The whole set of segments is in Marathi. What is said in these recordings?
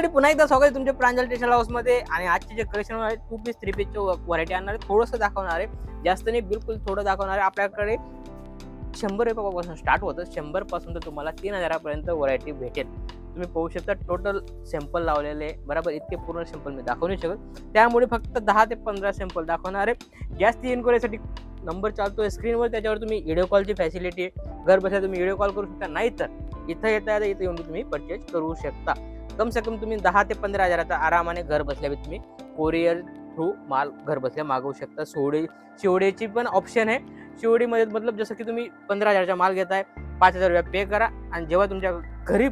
मंडळी पुन्हा एकदा स्वागत आहे तुमच्या प्रांजल टेशन हाऊसमध्ये आणि आजचे जे कलेक्शन आहे टू पीस थ्री पीसचे व्हरायटी आणणार आहे थोडंसं दाखवणार आहे. जास्त नाही बिलकुल थोडं दाखवणार आहे. आपल्याकडे शंभर रुपयापासून स्टार्ट होतं. शंभरपासून तर तुम्हाला तीन हजारापर्यंत व्हरायटी भेटेल. तुम्ही पाहू शकता टोटल सॅम्पल लावलेले बरोबर इतके पूर्ण सॅम्पल मी दाखवू नाही शकत. त्यामुळे फक्त दहा ते पंधरा सॅम्पल दाखवणार आहे. जास्त इन्क्वायरीसाठी नंबर चालतोय स्क्रीनवर त्याच्यावर तुम्ही व्हिडिओ कॉलची फॅसिलिटी घर बसल्या तुम्ही व्हिडिओ कॉल करू शकता. नाही तर इथं येता येता इथं येऊन तुम्ही परचेज करू शकता. कम से कम तुम्ही दहा ते पंधरा हजाराचा आरामाने घर बसल्या तुम्ही कोरिअर थ्रू माल घर बसल्या मागवू शकता. सोडे शिवडेची पण ऑप्शन आहे. शिवडीमध्ये मतलब जसं की तुम्ही पंधरा हजारचा माल घेताय पाच हजार रुपया पे करा आणि जेव्हा तुमच्या घरी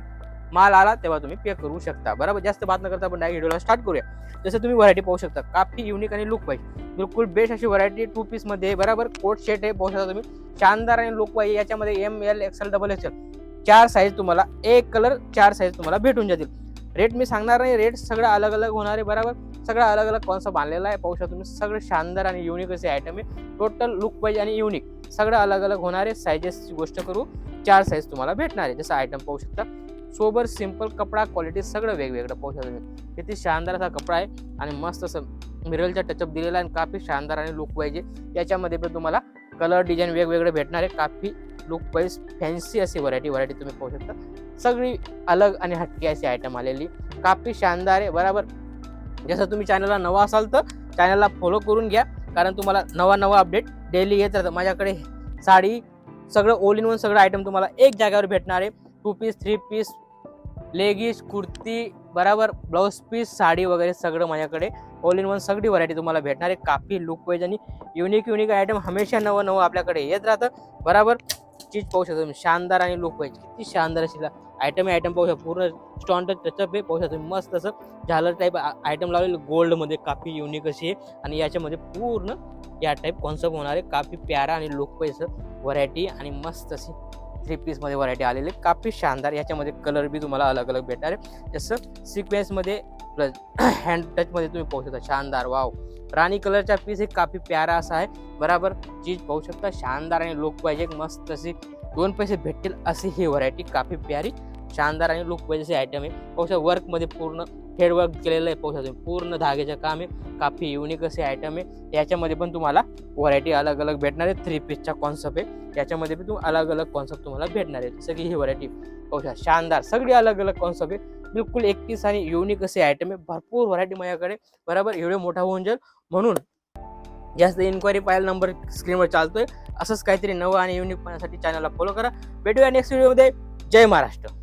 माल आला तेव्हा तुम्ही पे करू शकता. बरोबर? जास्त बात न करता आपण डायरेक्ट व्हिडिओला स्टार्ट करूया. जसं तुम्ही व्हरायटी पाहू शकता. काफी युनिक आणि लुक पाहिजे बिलकुल बेस्ट अशी व्हरायटी टू पीसमध्ये बरोबर? कोट शेट आहे पाहू शकता तुम्ही. शानदार आणि लुक पाहिजे याच्यामध्ये M L XL double XL चार साईज तुम्हाला एक कलर चार साईज तुम्हाला भेटून जातील. रेट मी सांगणार नाही. रेट सगळं अलग अलग होणार आहे बरोबर? सगळं अलग अलग कॉन्सेप्ट बांधलेला आहे. पाहू शकता तुम्ही सगळं शानदार आणि युनिक असे आयटम आहे. टोटल लुक पाहिजे आणि युनिक सगळं अलग अलग होणार आहे. सायजेसची गोष्ट करू चार साईज तुम्हाला भेटणार आहे. जसं आयटम पाहू शकता. सोबर सिंपल कपडा क्वालिटी सगळं वेगवेगळं पाहू शकता तुम्ही. किती शानदार असा कपडा आहे आणि मस्त असं मिरलचा टचअप दिलेला आहे आणि काफी शानदार आणि लुक पाहिजे याच्यामध्ये पण तुम्हाला कलर डिझाईन वेगवेगळे भेटणार आहे. काफी लुक वाईज फॅन्सी अशी व्हरायटी व्हरायटी तुम्ही पाहू शकता. सगळी अलग आणि हटकी अशी आयटम आलेली. काफी शानदार आहे बरोबर. जसं तुम्ही चॅनलला नवा असाल तर चॅनलला फॉलो करून घ्या. कारण तुम्हाला नवा नवा अपडेट डेली येत राहतं. माझ्याकडे साडी सगळं ओल इन वन सगळं आयटम तुम्हाला एक जागेवर भेटणार आहे. Two piece three piece leggings kurti बराबर. ब्लाऊज पीस साडी वगैरे सगळं माझ्याकडे ऑल इन वन सगळी व्हरायटी तुम्हाला भेटणार आहे. काफी लुक वाईज आणि युनिक युनिक आयटम हमेशा नवं नवं आपल्याकडे येत राहतं. बराबर. चीज पाहू शकता तुम्ही शानदार आणि लुक पाहिजे किती शानदार अशी आयटम आहे आयटम पाहू शकता. पूर्ण स्टॉन टचअप आहे. पाहू शकता तुम्ही. मस्त असं झालर टाईप आयटम लावलेलं गोल्डमध्ये काफी युनिक अशी आहे. आणि याच्यामध्ये पूर्ण या टाईप कॉन्सेप्ट होणार आहे. काफी प्यारा आणि लुक असं. व्हरायटी आणि मस्त अशी थ्री पीसमध्ये व्हरायटी आलेली आहे. काफी शानदार. याच्यामध्ये कलर बी तुम्हाला अलग अलग भेटणार आहे. जसं सिक्वेन्समध्ये प्लस हँड टचमध्ये तुम्ही पाहू शकता. शानदार वाव. राणी कलरचा पीस एक काफी प्यारा असा आहे. बराबर चीज पाहू शकता शानदार आणि लुक पाहिजे एक मस्त अशी दोन पैसे भेटतील अशी ही व्हरायटी काफी प्यारी शानदार आणि लुक पाहिजे असे आयटम आहे. पाहू शकता वर्कमध्ये पूर्ण हेड वर्क केलेलं आहे. पाहू शकता तुम्ही. पूर्ण धाग्याचं काम आहे. काफी युनिक असे आयटम आहे. याच्यामध्ये पण तुम्हाला व्हरायटी अलग अलग भेटणार आहे. थ्री पीसचा कॉन्सेप्ट आहे. याच्यामध्ये पण तुम्हाला अलग अलग कॉन्सेप्ट तुम्हाला भेटणार आहे. सगळी ही व्हरायटी पाहू शकता शानदार सगळी अलग अलग कॉन्सेप्ट आहे. बिलकुल एक पीस आणि युनिक असे आयटम आहे. भरपूर व्हरायटी माझ्याकडे. बरोबर? एवढे मोठा होऊन जाईल. म्हणून जास्त इन्क्वायरी पाहायला नंबर स्क्रीनवर चालतोय. असंच काहीतरी नवं आणि युनिक पाहण्यासाठी चॅनलला फॉलो करा. भेटूया नेक्स्ट व्हिडिओमध्ये जय महाराष्ट्र.